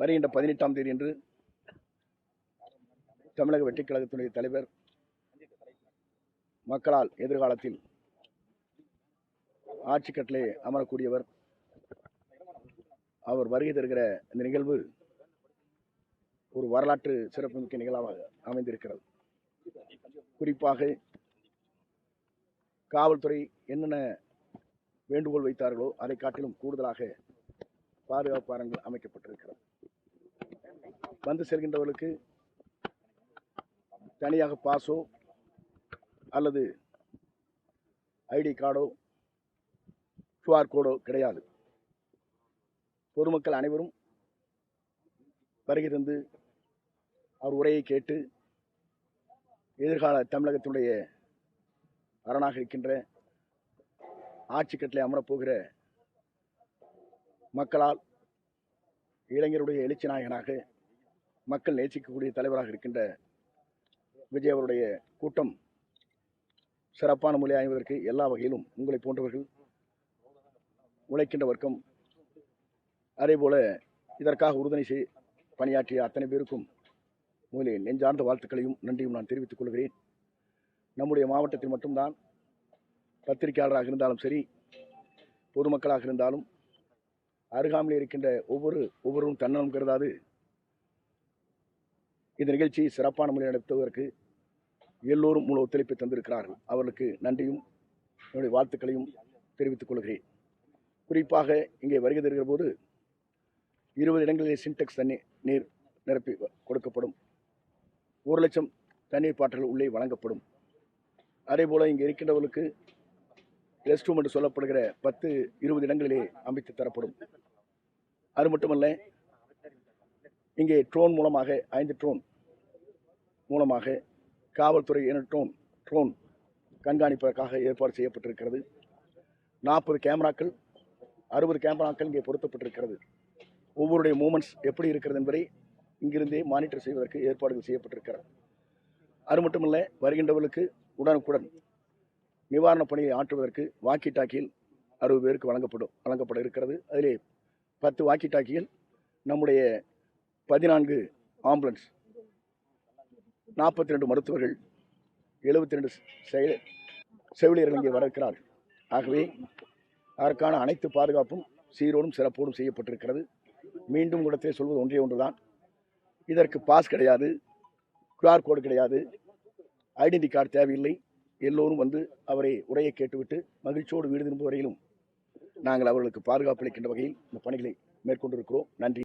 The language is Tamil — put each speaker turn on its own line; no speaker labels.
வருகின்ற பதினெட்டாம் தேதி என்று தமிழக வெற்றிக் கழகத்தினுடைய தலைவர் மக்களால் எதிர்காலத்தில் ஆட்சி கட்டளை அமரக்கூடியவர் அவர் வருகை தருகிற இந்த நிகழ்வு ஒரு வரலாற்று சிறப்புமிக்க நிகழ்வாக அமைந்திருக்கிறது. குறிப்பாக காவல்துறை என்னென்ன வேண்டுகோள் வைத்தார்களோ அதை காட்டிலும் கூடுதலாக பாதுகாப்பு அரண்கள் அமைக்கப்பட்டிருக்கிறது. வந்து செல்கின்றவர்களுக்கு தனியாக பாஸோ அல்லது ஐடி கார்டோ கியூஆர் கோடோ கிடையாது. பொதுமக்கள் அனைவரும் வருகை தந்து அவர் உரையை கேட்டு எதிர்கால தமிழகத்தினுடைய அரணாக இருக்கின்ற ஆட்சி கட்டளை அமரப்போகிற மக்களால் இளைஞருடைய எழுச்சி நாயகனாக மக்கள் நேசிக்கக்கூடிய தலைவராக இருக்கின்ற விஜய் அவருடைய கூட்டம் சிறப்பான மொழி ஆய்வதற்கு எல்லா வகையிலும் உங்களை போன்றவர்கள் உழைக்கின்ற வர்க்கம் அதேபோல இதற்காக உறுதுணை செய் பணியாற்றிய அத்தனை பேருக்கும் முதலில் நெஞ்சார்ந்த வாழ்த்துக்களையும் நன்றியும் நான் தெரிவித்துக் கொள்கிறேன். நம்முடைய மாவட்டத்தில் மட்டும்தான் பத்திரிகையாளராக இருந்தாலும் சரி பொதுமக்களாக இருந்தாலும் அருகாமையில் இருக்கின்ற ஒவ்வொரு ஒவ்வொருவரும் தன்னலம் கருதாது. இந்த நிகழ்ச்சியை சிறப்பான முறையில் நடத்துவதற்கு எல்லோரும் முழு ஒத்துழைப்பை தந்திருக்கிறார்கள். அவர்களுக்கு நன்றியும் என்னுடைய வாழ்த்துக்களையும் தெரிவித்துக் கொள்கிறேன். குறிப்பாக இங்கே வருகை தருகிற போது இருபது இடங்களிலே சின்டெக்ஸ் தண்ணீர் நீர் நிரப்பி கொடுக்கப்படும். ஒரு லட்சம் தண்ணீர் பாட்டில்கள் உள்ளே வழங்கப்படும். அதேபோல இங்கே இருக்கின்றவர்களுக்கு ரெஸ்ட் ரூம் என்று சொல்லப்படுகிற பத்து இருபது இடங்களிலே அமைத்து தரப்படும். அது மட்டுமல்ல இங்கே ட்ரோன் மூலமாக ஐந்து ட்ரோன் மூலமாக காவல்துறை என ட்ரோன் ட்ரோன் கண்காணிப்பதற்காக ஏற்பாடு செய்யப்பட்டிருக்கிறது. நாற்பது கேமராக்கள் அறுபது கேமராக்கள் இங்கே பொருத்தப்பட்டிருக்கிறது. ஒவ்வொருடைய மூமெண்ட்ஸ் எப்படி இருக்கிறது என்பதை இங்கிருந்தே மானிட்டர் செய்வதற்கு ஏற்பாடுகள் செய்யப்பட்டிருக்கிறது. அது மட்டுமல்ல வருகின்றவர்களுக்கு உடனுக்குடன் நிவாரணப் பணியை ஆற்றுவதற்கு வாக்கி டாக்கியில் அறுபது பேருக்கு வழங்கப்படும் வழங்கப்பட இருக்கிறது. அதிலே பத்து வாக்கி டாக்கியில் நம்முடைய பதினான்கு ஆம்புலன்ஸ் நாற்பத்தி ரெண்டு மருத்துவர்கள் எழுபத்தி ரெண்டு செயல் செவிலியர்கள் இங்கே வர இருக்கிறார்கள் ஆகவே அதற்கான அனைத்து பாதுகாப்பும் சீரோடும் சிறப்போடும் செய்யப்பட்டிருக்கிறது. மீண்டும் கூடத்திலே சொல்வது ஒன்றே ஒன்றுதான். இதற்கு பாஸ் கிடையாது கியூஆர் கோடு கிடையாது ஐடென்டி கார்டு தேவையில்லை. எல்லோரும் வந்து அவரை உரையை கேட்டுவிட்டு மகிழ்ச்சியோடு வீடு திரும்பும் வரையிலும் நாங்கள் அவர்களுக்கு பாதுகாப்பு அளிக்கின்ற வகையில் இந்த பணிகளை மேற்கொண்டிருக்கிறோம். நன்றி.